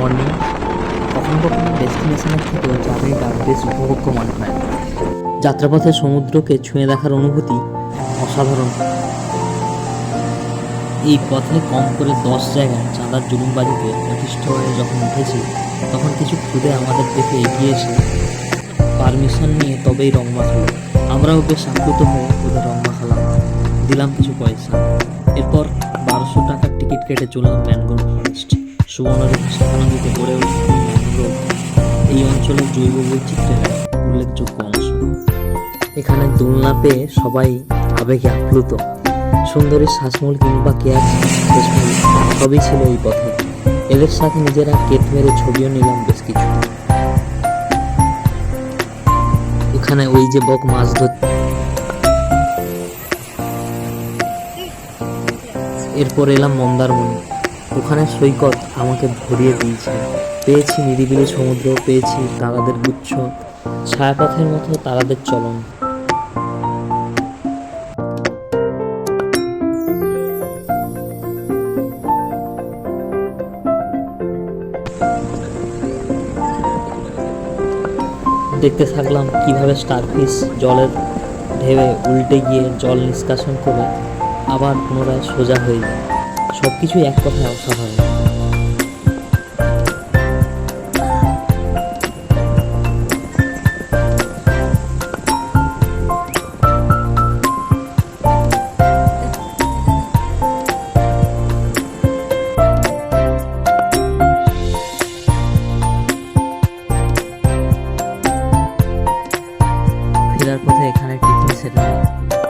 Morning. কখনো কখনো ডেস্টিনেশনের থেকেও জার্নিটা বেশ উপভোগ্য মনে হয়। যাত্রাপথে সমুদ্রকে ছুঁয়ে দেখার অনুভূতি অসাধারণ। এই পথে কম করে দশ জায়গায় চাঁদার জুলুমবাজিতে অতিষ্ঠ হয়ে যখন উঠেছি, তখন কিছু খুদে আমাদের দেখে এগিয়ে এসে পারমিশন নিয়ে তবেই রং মাখালো। আমরাও বেশ আপ্লুত হয়ে ওদের রং মাখালাম। দিলাম কিছু পয়সা। এরপর বারোশো টাকার টিকিট কেটে চললাম ম্যানগ্রোভ। ফরেস্ট সুবর্ণরেখা গড়ে এই অঞ্চলের জৈব বৈচিত্র্যের উল্লেখযোগ্য অংশ। এখানে দোলনা পেয়ে সবাই আবেগে আপ্লুত। সুন্দরী শ্বাসমূল কিংবা কেয়ার সবই ছিল এই পথে। এদের সাথে নিজেরা কেট মেরে ছবিও নিলাম বেশ কিছু। ওখানে ওই যে বক মাছ ধর এরপর এলাম মন্দারমণি। ওখানে সৈকত আমাকে ভরিয়ে দিয়েছে। পেয়েছি নিরিবিলি সমুদ্র, পেয়েছি তারাদের গুচ্ছ, ছায়াপথের মতো তারাদের চলন। দেখতে থাকলাম কীভাবে স্টারফিশ জলের ঢেবে উল্টে গিয়ে জল নিষ্কাশন করে আবার পুনরায় সোজা হয়ে যায়। সব কিছুই এক কথায় অসাধারণ